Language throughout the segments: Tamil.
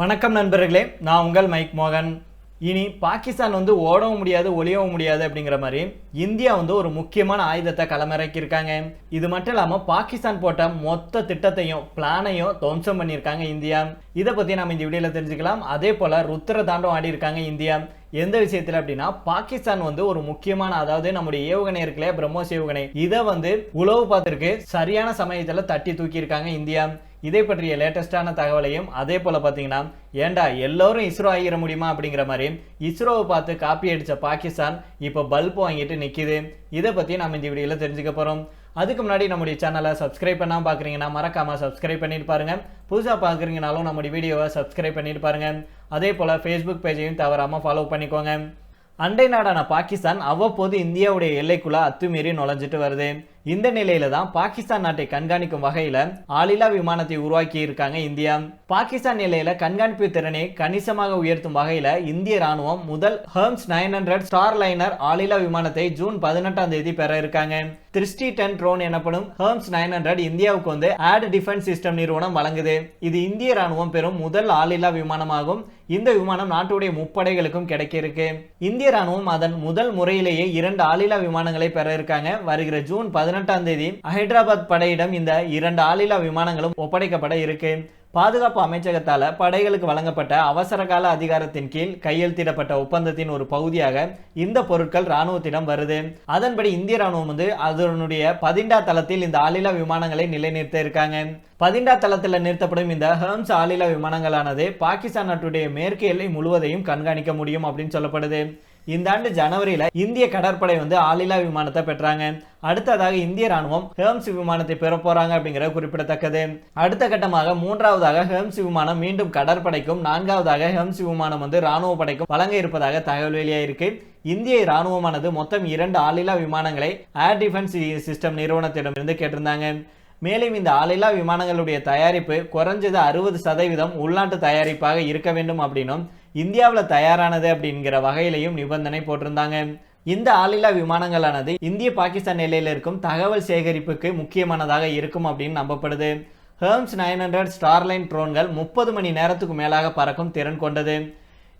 வணக்கம் நண்பர்களே நான் உங்கள் மைக் மோகன். இனி பாகிஸ்தான் வந்து ஓடவும் முடியாது ஒளியவும் முடியாது அப்படிங்கிற மாதிரி இந்தியா வந்து ஒரு முக்கியமான ஆயுதத்தை களமிறக்கியிருக்காங்க. இது மட்டும் இல்லாமல் பாகிஸ்தான் போட்ட மொத்த திட்டத்தையும் பிளானையும் துவம்சம் பண்ணியிருக்காங்க இந்தியா. இதை பற்றி நம்ம இந்த வீடியோவில் தெரிஞ்சுக்கலாம். அதே போல் ருத்திர தாண்டம் ஆடி இருக்காங்க இந்தியா. எந்த விஷயத்தில் அப்படின்னா பாகிஸ்தான் வந்து ஒரு முக்கியமான அதாவது நம்முடைய ஏவுகணை இருக்குல்ல பிரம்மோஸ் ஏவுகணை இதை வந்து உளவு பார்த்துருக்கு. சரியான சமயத்தில் தட்டி தூக்கியிருக்காங்க இந்தியா. இதை பற்றிய லேட்டஸ்டான தகவலையும் அதே போல் பார்த்தீங்கன்னா ஏண்டா எல்லோரும் இஸ்ரோ ஆகிட முடியுமா அப்படிங்கிற மாதிரி இஸ்ரோவை பார்த்து காப்பி அடித்த பாகிஸ்தான் இப்போ பல்ப் வாங்கிட்டு நிற்கிது இதை பற்றி நம்ம இந்த வீடியோவில் தெரிஞ்சுக்க போகிறோம் அதுக்கு முன்னாடி நம்முடைய சேனலை சப்ஸ்கிரைப் பண்ணாம பார்க்குறீங்கன்னா மறக்காமல் சப்ஸ்கிரைப் பண்ணிட்டு பாருங்கள் புதுசாக பார்க்குறீங்கனாலும் நம்முடைய வீடியோவை சப்ஸ்கிரைப் பண்ணிட்டு பாருங்கள் அதே போல் ஃபேஸ்புக் பேஜையும் தவறாமல் ஃபாலோ பண்ணிக்கோங்க. அண்டை நாடான பாகிஸ்தான் அவ்வப்போது இந்தியாவுடைய எல்லைக்குள்ளே அத்துமீறி நுழைஞ்சிட்டு வருது. இந்த நிலையில தான் பாகிஸ்தான் நாட்டை கண்காணிக்கும் வகையில ஆளில்லா விமானத்தை உருவாக்கி இருக்காங்க இந்தியா. பாகிஸ்தான் நிலையில கண்காணிப்பு திறனை கணிசமாக உயர்த்தும் வகையில இந்திய ராணுவம் முதல் Hermes nine hundred star liner ஆளில்லா விமானத்தை ஜூன் பதினெட்டாம் தேதி பெற இருக்காங்க. திருஷ்டி டென் ட்ரோன் எனப்படும் ஹர்ம்ஸ் நைன் ஹண்ட்ரட் இந்தியாவுக்கு வந்து ஏர் டிஃபென்ஸ் சிஸ்டம் நிறுவனம் வழங்குது. இது இந்திய ராணுவம் பெறும் முதல் ஆளில்லா விமானமாகும். இந்த விமானம் நாட்டுடைய முப்படைகளுக்கும் கிடைக்க இருக்கு இந்திய ராணுவம் அதன் முதல் முறையிலேயே இரண்டு ஆளில்லா விமானங்களை பெற இருக்காங்க. வருகிற ஜூன் பதினெட்டாம் தேதி ஹைதராபாத் படையிடம் இந்த இரண்டு ஆளில்லா விமானங்களும் ஒப்படைக்கப்பட இருக்கு. பாதுகாப்பு அமைச்சகத்தால் படைகளுக்கு வழங்கப்பட்ட அவசர கால அதிகாரத்தின் கீழ் கையெழுத்திடப்பட்ட ஒப்பந்தத்தின் ஒரு பகுதியாக இந்த பொருட்கள் ராணுவத்திடம் வருது. அதன்படி இந்திய ராணுவம் வந்து அதனுடைய பதிண்டா தளத்தில் இந்த ஆளில்லா விமானங்களை நிலைநிறுத்த இருக்காங்க. பதிண்டா தளத்தில் நிறுத்தப்படும் இந்த ஹேம்ஸ் ஆளில்லா விமானங்களானது பாகிஸ்தான் நாட்டுடைய மேற்கு எல்லை முழுவதையும் கண்காணிக்க முடியும் அப்படின்னு சொல்லப்படுது. இந்த ஆண்டு ஜனவரியில் இந்திய கடற்படை வந்து ஆளில்லா விமானத்தை பெற்றாங்க. அடுத்ததாக இந்திய ராணுவம் ஹேம்ஸ் விமானத்தை பெற போறாங்க அப்படிங்கிறது குறிப்பிடத்தக்கது. அடுத்த கட்டமாக மூன்றாவதாக ஹேம்ஸ் விமானம் மீண்டும் கடற்படைக்கும் நான்காவதாக ஹேம்ஸ் விமானம் வந்து ராணுவ படைக்கும் வழங்க இருப்பதாக தகவல் வெளியாயிருக்கு. இந்திய ராணுவமானது மொத்தம் இரண்டு ஆளில்லா விமானங்களை ஏர் டிஃபென்ஸ் சிஸ்டம் நிறுவனத்திடமிருந்து கேட்டிருந்தாங்க. மேலும் இந்த ஆளில்லா விமானங்களுடைய தயாரிப்பு குறைஞ்சது அறுபது சதவீதம் உள்நாட்டு தயாரிப்பாக இருக்க வேண்டும் அப்படின்னும் இந்தியாவில் தயாரானது அப்படிங்கிற வகையிலையும் நிபந்தனை போட்டிருந்தாங்க. இந்த ஆளில்லா விமானங்களானது இந்திய பாகிஸ்தான் எல்லையில் இருக்கும் தகவல் சேகரிப்புக்கு முக்கியமானதாக இருக்கும் அப்படின்னு நம்பப்படுது. ஹேர்ம்ஸ் நைன் ஹண்ட்ரட் ஸ்டார்லைன் ட்ரோன்கள் முப்பது மணி நேரத்துக்கு மேலாக பறக்கும் திறன் கொண்டது.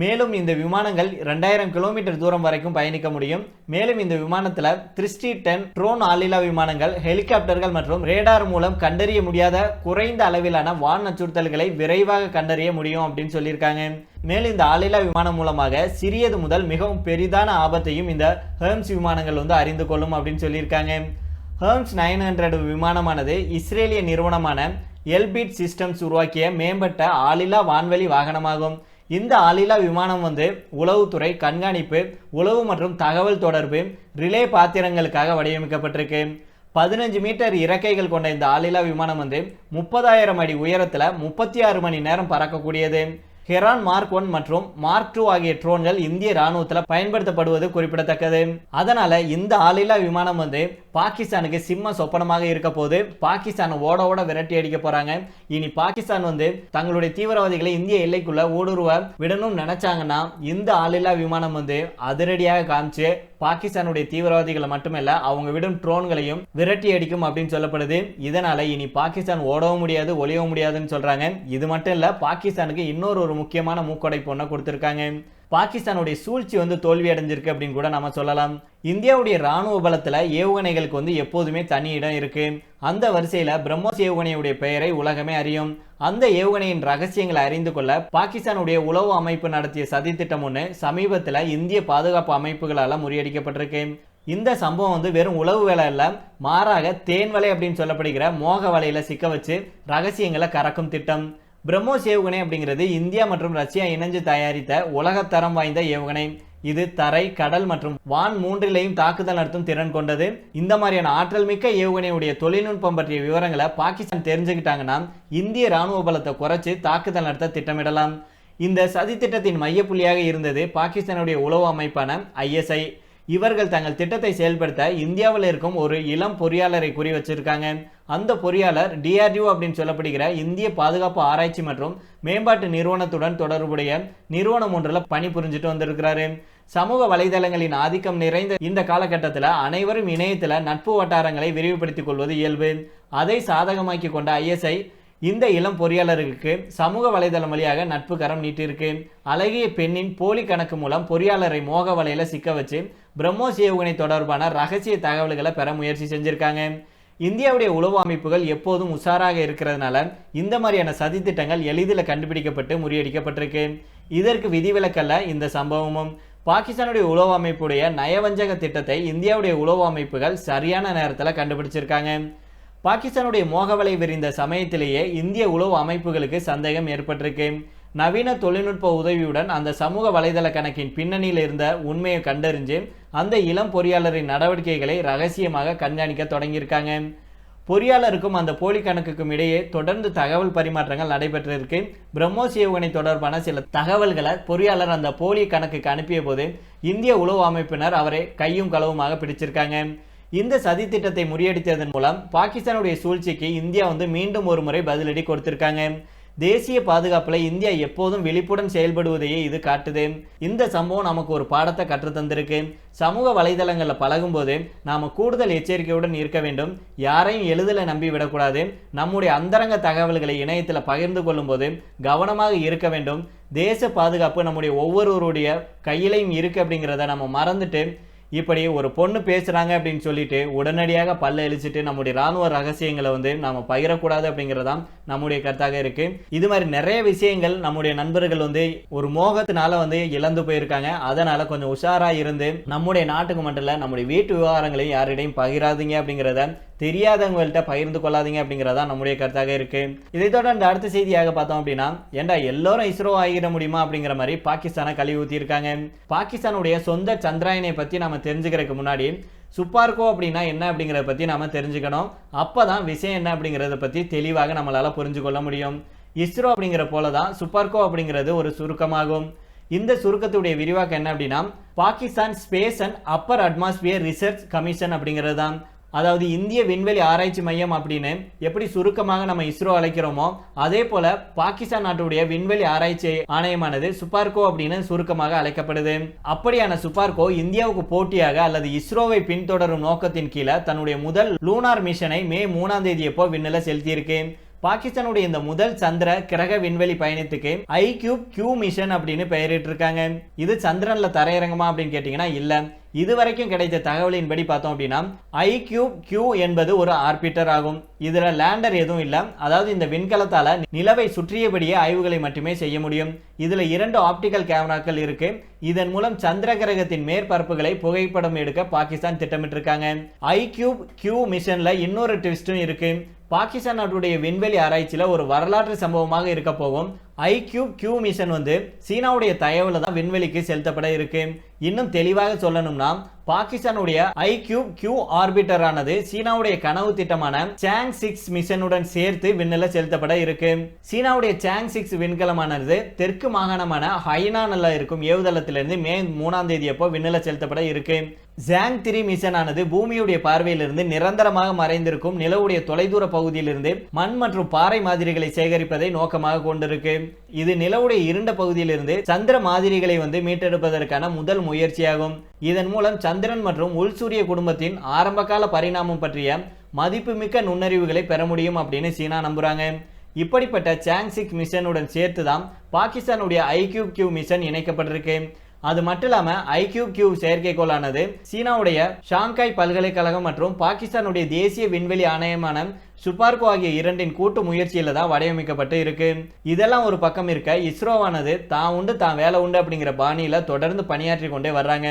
மேலும் இந்த விமானங்கள் ரெண்டாயிரம் கிலோமீட்டர் தூரம் வரைக்கும் பயணிக்க முடியும். மேலும் இந்த விமானத்தில் த்ரிஸ்டி டென் ட்ரோன் ஆளில்லா விமானங்கள் ஹெலிகாப்டர்கள் மற்றும் ரேடார் மூலம் கண்டறிய முடியாத குறைந்த அளவிலான வான் அச்சுறுத்தல்களை விரைவாக கண்டறிய முடியும் அப்படின்னு சொல்லியிருக்காங்க. மேலும் இந்த ஆளில்லா விமானம் மூலமாக சிறியது முதல் மிகவும் பெரிதான ஆபத்தையும் இந்த ஹேர்ம்ஸ் விமானங்கள் வந்து அறிந்து கொள்ளும் அப்படின்னு சொல்லியிருக்காங்க. ஹேர்ம்ஸ் நைன் ஹண்ட்ரட் விமானமானது இஸ்ரேலிய நிறுவனமான எல்பிட் சிஸ்டம்ஸ் உருவாக்கிய மேம்பட்ட ஆளில்லா வான்வெளி வாகனமாகும். இந்த ஆளில்லா விமானம் வந்து உளவுத்துறை கண்காணிப்பு உளவு மற்றும் தகவல் தொடர்பு ரிலே பாத்திரங்களுக்காக வடிவமைக்கப்பட்டிருக்கு. பதினஞ்சு மீட்டர் இறக்கைகள் கொண்ட இந்த ஆளில்லா விமானம் வந்து முப்பதாயிரம் அடி உயரத்தில் முப்பத்தி ஆறு மணி நேரம் பறக்கக்கூடியது. ஹெரான் மார்க் ஒன் மற்றும் மார்க் டூ ஆகிய ட்ரோன்கள் இந்திய ராணுவத்தில் பயன்படுத்தப்படுவது குறிப்பிடத்தக்கது. அதனால இந்த ஆளில்லா விமானம் வந்து பாகிஸ்தானுக்கு சிம்ம சொப்பனமாக இருக்க போது பாகிஸ்தான் ஓட ஓட விரட்டி அடிக்க போறாங்க. இனி பாகிஸ்தான் வந்து தங்களுடைய தீவிரவாதிகளை இந்திய எல்லைக்குள்ள ஊடுருவ விடணும்னு நினைச்சாங்கன்னா இந்த ஆளில்லா விமானம் வந்து அதிரடியாக காமிச்சு பாகிஸ்தானுடைய தீவிரவாதிகளை மட்டுமல்ல அவங்க விடும் ட்ரோன்களையும் விரட்டி அடிக்கும் அப்படின்னு சொல்லப்படுது. இதனால இனி பாகிஸ்தான் ஓடவும் முடியாது ஒளியவும் முடியாதுன்னு சொல்றாங்க. இது மட்டும் இல்ல பாகிஸ்தானுக்கு இன்னொரு ஒரு முக்கியமான மூக்கொடை பொண்ணை கொடுத்திருக்காங்க. பாகிஸ்தானுடைய சூழ்ச்சி வந்து தோல்வி அடைஞ்சிருக்கு அப்படின்னு கூட நம்ம சொல்லலாம். இந்தியாவுடைய ராணுவ பலத்தில் ஏவுகணைகளுக்கு வந்து எப்போதுமே தனி இடம் இருக்குது அந்த வரிசையில் பிரம்மோஸ் ஏவுகணையுடைய பெயரை உலகமே அறியும். அந்த ஏவுகணையின் ரகசியங்களை அறிந்து கொள்ள பாகிஸ்தானுடைய உளவு அமைப்பு நடத்திய சதி திட்டம் ஒன்று சமீபத்தில் இந்திய பாதுகாப்பு அமைப்புகளால் முறியடிக்கப்பட்டிருக்கு. இந்த சம்பவம் வந்து வெறும் உளவு வேலை இல்ல மாறாக தேன் வலை அப்படின்னு சொல்லப்படுகிற மோக வலையில சிக்க வச்சு ரகசியங்களை கறக்கும் திட்டம். பிரம்மோஸ் ஏவுகணை அப்படிங்கிறது இந்தியா மற்றும் ரஷ்யா இணைஞ்சு தயாரித்த உலகத்தரம் வாய்ந்த ஏவுகணை. இது தரை கடல் மற்றும் வான் மூன்றிலையும் தாக்குதல் நடத்தும் திறன் கொண்டது. இந்த மாதிரியான ஆற்றல் மிக்க ஏவுகணையுடைய தொழில்நுட்பம் பற்றிய விவரங்களை பாகிஸ்தான் தெரிஞ்சுக்கிட்டாங்கன்னா இந்திய ராணுவ பலத்தை குறைச்சு தாக்குதல் நடத்த திட்டமிடலாம். இந்த சதி திட்டத்தின் மையப்புள்ளியாக இருந்தது பாகிஸ்தானுடைய உளவு அமைப்பான ஐஎஸ்ஐ இவர்கள் தங்கள் திட்டத்தை செயல்படுத்த இந்தியாவில் இருக்கும் ஒரு இளம் பொறியாளரை குறி வச்சிருக்காங்க. அந்த பொறியாளர் டிஆர்டிஓ அப்படின்னு சொல்லப்படுகிற இந்திய பாதுகாப்பு ஆராய்ச்சி மற்றும் மேம்பாட்டு நிறுவனத்துடன் தொடர்புடைய நிறுவனம் ஒன்றில் பணிபுரிஞ்சுட்டு வந்திருக்கிறாரு. சமூக வலைதளங்களின் ஆதிக்கம் நிறைந்த இந்த காலகட்டத்தில் அனைவரும் இணையத்தில் நட்பு வட்டாரங்களை விரிவுபடுத்திக் கொள்வது இயல்பு. அதை சாதகமாக்கி கொண்ட ஐஎஸ்ஐ இந்த இளம் பொறியாளருக்கு சமூக வலைதளம் வழியாக நட்பு கரம் நீட்டிருக்கு அழகிய பெண்ணின் போலி கணக்கு மூலம் பொறியாளரை மோக வலையில சிக்க வச்சு பிரம்மோஸ் ஏவுகணை தொடர்பான ரகசிய தகவல்களை பெற முயற்சி செஞ்சிருக்காங்க. இந்தியாவுடைய உளவு அமைப்புகள் எப்போதும் உஷாராக இருக்கிறதுனால இந்த மாதிரியான சதித்திட்டங்கள் எளிதில் கண்டுபிடிக்கப்பட்டு முறியடிக்கப்பட்டிருக்கு. இதற்கு விதிவிலக்கல்ல இந்த சம்பவமும். பாகிஸ்தானுடைய உளவு அமைப்புடைய நயவஞ்சக திட்டத்தை இந்தியாவுடைய உளவு அமைப்புகள் சரியான நேரத்தில் கண்டுபிடிச்சிருக்காங்க. பாகிஸ்தானுடைய மோகவலை விரிந்த சமயத்திலேயே இந்திய உளவு அமைப்புகளுக்கு சந்தேகம் ஏற்பட்டிருக்கு. நவீன தொழில்நுட்ப உதவியுடன் அந்த சமூக வலைதள கணக்கின் பின்னணியில் இருந்த உண்மையை கண்டறிஞ்சு அந்த இளம் பொறியாளரின் நடவடிக்கைகளை ரகசியமாக கண்காணிக்க தொடங்கியிருக்காங்க. பொறியாளருக்கும் அந்த போலி கணக்குக்கும் இடையே தொடர்ந்து தகவல் பரிமாற்றங்கள் நடைபெற்றிருக்கு. பிரம்மோஸ் ஏவுகணை தொடர்பான சில தகவல்களை பொறியாளர் அந்த போலி கணக்குக்கு அனுப்பிய போது இந்திய உளவு அமைப்பினர் அவரை கையும் களவுமாக பிடிச்சிருக்காங்க. இந்த சதி திட்டத்தை முறியடித்ததன் மூலம் பாகிஸ்தானுடைய சூழ்ச்சிக்கு இந்தியா வந்து மீண்டும் ஒரு முறை பதிலடி கொடுத்திருக்காங்க. தேசிய பாதுகாப்பில் இந்தியா எப்போதும் விழிப்புடன் செயல்படுவதையே இது காட்டுது. இந்த சம்பவம் நமக்கு ஒரு பாடத்தை கற்றுத்தந்திருக்கு சமூக வலைதளங்களில் பழகும்போது நாம் கூடுதல் எச்சரிக்கையுடன் இருக்க வேண்டும். யாரையும் எளிதில் நம்பி விடக்கூடாது. நம்முடைய அந்தரங்க தகவல்களை இணையத்தில் பகிர்ந்து கொள்ளும்போது கவனமாக இருக்க வேண்டும். தேச பாதுகாப்பு நம்முடைய ஒவ்வொருவருடைய கையிலையும் இருக்குது அப்படிங்கிறத நம்ம மறந்துட்டு இப்படி ஒரு பொண்ணு பேசுகிறாங்க அப்படின்னு சொல்லிட்டு உடனடியாக பல்ல இழிச்சிட்டு நம்முடைய ராணுவ ரகசியங்களை வந்து நாம் பகிரக்கூடாது அப்படிங்கிறதாம் நம்முடைய கருத்தாக இருக்குது இது மாதிரி நிறைய விஷயங்கள் நம்முடைய நண்பர்கள் வந்து ஒரு மோகத்தினால வந்து இழந்து போயிருக்காங்க. அதனால் கொஞ்சம் உஷாராக இருந்து நம்முடைய நாட்டுக்கு மட்டும் இல்லை நம்முடைய வீட்டு விவகாரங்களையும் யாரிடையும் பகிராதீங்க அப்படிங்கிறத தெரியாதவங்கள்ட்ட பகிர்ந்து கொள்ளாதீங்க அப்படிங்கிறதா நம்முடைய கருத்தாக இருக்கு. இதை தொடர்ந்து அடுத்த செய்தியாக பார்த்தோம் அப்படின்னா ஏண்டா எல்லோரும் இஸ்ரோ ஆகிட முடியுமா அப்படிங்கிற மாதிரி பாகிஸ்தானை கழுவி ஊற்றியிருக்காங்க பாகிஸ்தானுடைய சொந்த சந்திராயனை பத்தி நம்ம தெரிஞ்சுக்கிறதுக்கு முன்னாடி சுப்பார்கோ அப்படின்னா என்ன அப்படிங்கிறத பற்றி நாம் தெரிஞ்சுக்கணும். அப்போ தான் விஷயம் என்ன அப்படிங்கிறத பற்றி தெளிவாக நம்மளால் புரிஞ்சு கொள்ள முடியும். இஸ்ரோ அப்படிங்கிற போல தான் சுப்பார்கோ அப்படிங்கிறது ஒரு சுருக்கமாகும். இந்த சுருக்கத்துடைய விரிவாக்கம் என்ன அப்படின்னா Pakistan space and upper atmosphere research commission அப்படிங்கிறது தான். அதாவது இந்திய விண்வெளி ஆராய்ச்சி மையம் அப்படின்னு எப்படி சுருக்கமாக நம்ம இஸ்ரோ அழைக்கிறோமோ அதே போல பாகிஸ்தான் நாட்டுடைய விண்வெளி ஆராய்ச்சி ஆணையமானது சுப்பார்கோ அப்படின்னு சுருக்கமாக அழைக்கப்படுது. அப்படியான சுப்பார்கோ இந்தியாவுக்கு போட்டியாக அல்லது இஸ்ரோவை பின்தொடரும் நோக்கத்தின் கீழே தன்னுடைய முதல் லூனார் மிஷனை மே மூணாம் தேதி எப்போ விண்ணில செலுத்தியிருக்கு. பாகிஸ்தானுடைய இந்த முதல் சந்திர கிரக விண்வெளி பயணத்துக்கு ஐ கியூப் கியூ மிஷன் அப்படின்னு பெயரிட்டு இருக்காங்க இது சந்திரன்ல தரையிறங்குமா அப்படின்னு கேட்டீங்கன்னா இல்ல. இதுவரைக்கும் கிடைத்த தகவலின்படி பார்த்தோம் அப்படின்னா ஐ கியூப் கியூ என்பது ஒரு ஆர்பிட்டர் ஆகும். இதுல லேண்டர் எதுவும் இல்ல. அதாவது இந்த விண்கலத்தால நிலவை சுற்றியபடியே ஆய்வுகளை மட்டுமே செய்ய முடியும். இதுல இரண்டு ஆப்டிக்கல் கேமராக்கள் இருக்கு. இதன் மூலம் சந்திர கிரகத்தின் மேற்பரப்புகளை புகைப்படம் எடுக்க பாகிஸ்தான் திட்டமிட்டிருக்காங்க. ஐ கியூப் கியூ மிஷன்ல இன்னொரு ட்விஸ்டும் இருக்கு. பாகிஸ்தான் நாட்டுடைய விண்வெளி ஆராய்ச்சியில் ஒரு வரலாற்று சம்பவமாக இருக்க போகும். ஐ கியூப் கியூ மிஷன் வந்து சீனாவுடைய தயவில் தான் விண்வெளிக்கு செலுத்தப்பட இருக்கு. இன்னும் தெளிவாக சொல்லணும்னா பாகிஸ்தானுடைய ஐ கியூப் கியூ ஆர்பிட்டர் ஆனது சீனாவுடைய கனவு திட்டமான சாங் சிக்ஸ் மிஷனுடன் சேர்த்து விண்ணில செலுத்தப்பட இருக்கு. சீனாவுடைய சாங் சிக்ஸ் விண்கலமானது தெற்கு மாகாணமான ஹைனானில் இருக்கும் ஏவுதளத்திலிருந்து மே மூணாம் தேதி அப்போ விண்ணில செலுத்தப்பட இருக்கு. ஜாங் த்ரீ மிஷன் ஆனது பூமியுடைய பார்வையிலிருந்து நிரந்தரமாக மறைந்திருக்கும் நிலவுடைய தொலைதூர பகுதியிலிருந்து மண் மற்றும் பாறை மாதிரிகளை சேகரிப்பதை நோக்கமாக கொண்டிருக்கு. இது நிலவுடைய இருண்ட பகுதியிலிருந்து சந்திர மாதிரிகளை வந்து மீட்டெடுப்பதற்கான முதல் முயற்சியாகும். இதன் மூலம் சந்திரன் மற்றும் உள்சூரிய குடும்பத்தின் ஆரம்பகால பரிணாமம் பற்றிய மதிப்புமிக்க நுண்ணறிவுகளை பெற முடியும் அப்படின்னு சீனா நம்புறாங்க. இப்படிப்பட்ட சாங்சிக் மிஷனுடன் சேர்த்து தான் பாகிஸ்தானுடைய ஐக்யூப் கியூ மிஷன் இணைக்கப்பட்டிருக்கு. அது மட்டும் இல்லாமல் ஐக்யூப் கியூ செயற்கைக்கோளானது சீனாவுடைய ஷாங்காய் பல்கலைக்கழகம் மற்றும் பாகிஸ்தானுடைய தேசிய விண்வெளி ஆணையமான சுபார்கோ ஆகிய இரண்டின் கூட்டு முயற்சியில் தான் வடிவமைக்கப்பட்டு இருக்கு. இதெல்லாம் ஒரு பக்கம் இருக்க இஸ்ரோவானது தான் உண்டு தான் வேலை உண்டு அப்படிங்கிற பாணியில் தொடர்ந்து பணியாற்றி கொண்டே வர்றாங்க.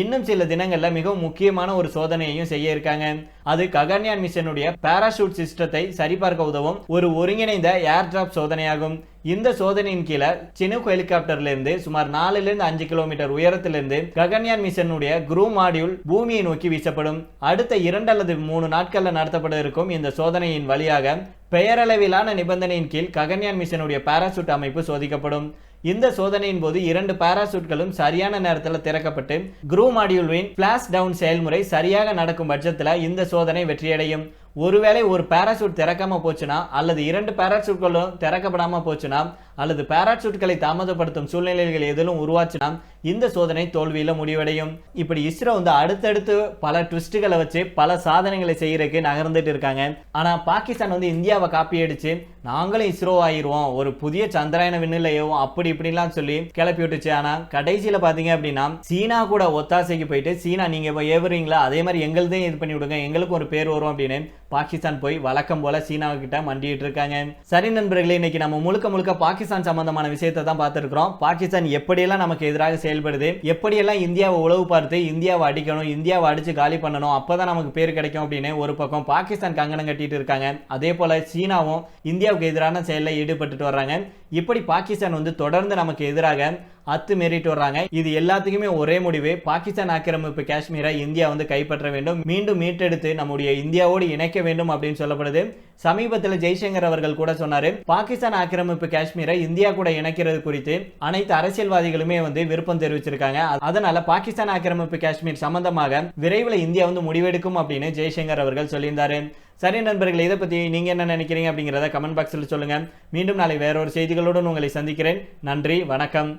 இன்னும் சில தினங்களில் மிகவும் முக்கியமான ஒரு சோதனையையும் செய்ய இருக்காங்க. அது ககன்யான் மிஷனுடைய பாராஷூட் சிஸ்டத்தை சரிபார்க்க உதவும் ஒரு ஒருங்கிணைந்த ஏர் டிராப் சோதனையாகும். இந்த சோதனையின் கீழே சினுக் ஹெலிகாப்டர்ல இருந்து சுமார் நாலுல இருந்து அஞ்சு கிலோமீட்டர் உயரத்திலிருந்து ககன்யான் மிஷனுடைய குரூ மாடியூல் பூமியை நோக்கி வீசப்படும். அடுத்த இரண்டு அல்லது மூணு நாட்கள்ல நடத்தப்பட இருக்கும் இந்த சோதனையின் வழியாக பெயரளவிலான நிபந்தனையின் கீழ் ககன்யான் மிஷனுடைய பாராசூட் அமைப்பு சோதிக்கப்படும். இந்த சோதனையின் போது இரண்டு பாராசூட்களும் சரியான நேரத்தில் திறக்கப்பட்டு குரூ மாடியூல்வின் பிளாஷ் டவுன் செயல்முறை சரியாக நடக்கும் பட்சத்தில் இந்த சோதனை வெற்றியடையும். ஒருவேளை ஒரு பாராசூட் திறக்காம போச்சுன்னா அல்லது இரண்டு பாராசூட்களும் திறக்கப்படாமல் போச்சுன்னா அல்லது பாராசூட்களை தாமதப்படுத்தும் சூழ்நிலைகள் எதிலும் உருவாச்சுனா இந்த சோதனை தோல்வியில் முடிவடையும். இப்படி இஸ்ரோ வந்து அடுத்தடுத்து பல ட்விஸ்ட்டுகளை வச்சு பல சாதனைகளை செய்யறதுக்கு நகர்ந்துட்டு இருக்காங்க. ஆனால் பாகிஸ்தான் வந்து இந்தியாவை காப்பி அடிச்சு நாங்களும் இஸ்ரோ ஆயிடுவோம் ஒரு புதிய சந்திராயன விண்ணில் அப்படி இப்படிலாம் சொல்லி கிளப்பி விட்டுச்சு ஆனால் கடைசியில் பார்த்தீங்க அப்படின்னா சீனா கூட ஒத்தாசைக்கு போயிட்டு சீனா நீங்கள் இப்போ ஏவுறீங்களா? அதே மாதிரி எங்களுதையும் இது பண்ணி விடுங்க. எங்களுக்கும் ஒரு பேர் வரும் அப்படின்னு பாகிஸ்தான் போய் வழக்கம் போல சீனாவுக்கிட்ட கிட்ட மண்டிட்டு இருக்காங்க. சரி நண்பர்களே இன்னைக்கு நம்ம முழுக்க முழுக்க பாகிஸ்தான் பாகிஸ்தான் சம்பந்தமான விஷயத்தை தான் பார்த்துருக்கிறோம். பாகிஸ்தான் எப்படியெல்லாம் நமக்கு எதிராக செயல்படுது? எப்படியெல்லாம் இந்தியாவை உளவு பார்த்து இந்தியாவை அடிக்கணும் இந்தியாவை அடித்து காலி பண்ணணும் அப்போ தான் நமக்கு பேர் கிடைக்கும் அப்படின்னு ஒரு பக்கம் பாகிஸ்தான் கங்கணம் கட்டிட்டு இருக்காங்க. அதே போல் சீனாவும் இந்தியாவுக்கு எதிரான செயலில் ஈடுபட்டுட்டு வர்றாங்க. இப்படி பாகிஸ்தான் வந்து தொடர்ந்து நமக்கு எதிராக அத்துமீறிட்டு வர்றாங்க. இது எல்லாத்துக்குமே ஒரே முடிவு. பாகிஸ்தான் ஆக்கிரமிப்பு காஷ்மீரை இந்தியா வந்து கைப்பற்ற வேண்டும். மீண்டும் மீட்டெடுத்து நம்முடைய இந்தியாவோடு இணைக்க வேண்டும் அப்படின்னு சொல்லப்படுது. சமீபத்தில் ஜெய்சங்கர் அவர்கள் கூட சொன்னாரு பாகிஸ்தான் ஆக்கிரமிப்பு காஷ்மீரை இந்தியா கூட இணைக்கிறது குறித்து அனைத்து அரசியல்வாதிகளுமே வந்து விருப்பம் தெரிவிச்சிருக்காங்க. அதனால பாகிஸ்தான் ஆக்கிரமிப்பு காஷ்மீர் சம்பந்தமாக விரைவில் இந்தியா வந்து முடிவெடுக்கும் அப்படின்னு ஜெய்சங்கர் அவர்கள் சொல்லியிருந்தாரு. சரி நண்பர்கள் இதை பத்தி நீங்க என்ன நினைக்கிறீங்க அப்படிங்கிறத கமெண்ட் பாக்ஸில் சொல்லுங்க. மீண்டும் நாளை வேறொரு செய்திகளுடன் உங்களை சந்திக்கிறேன். நன்றி வணக்கம்.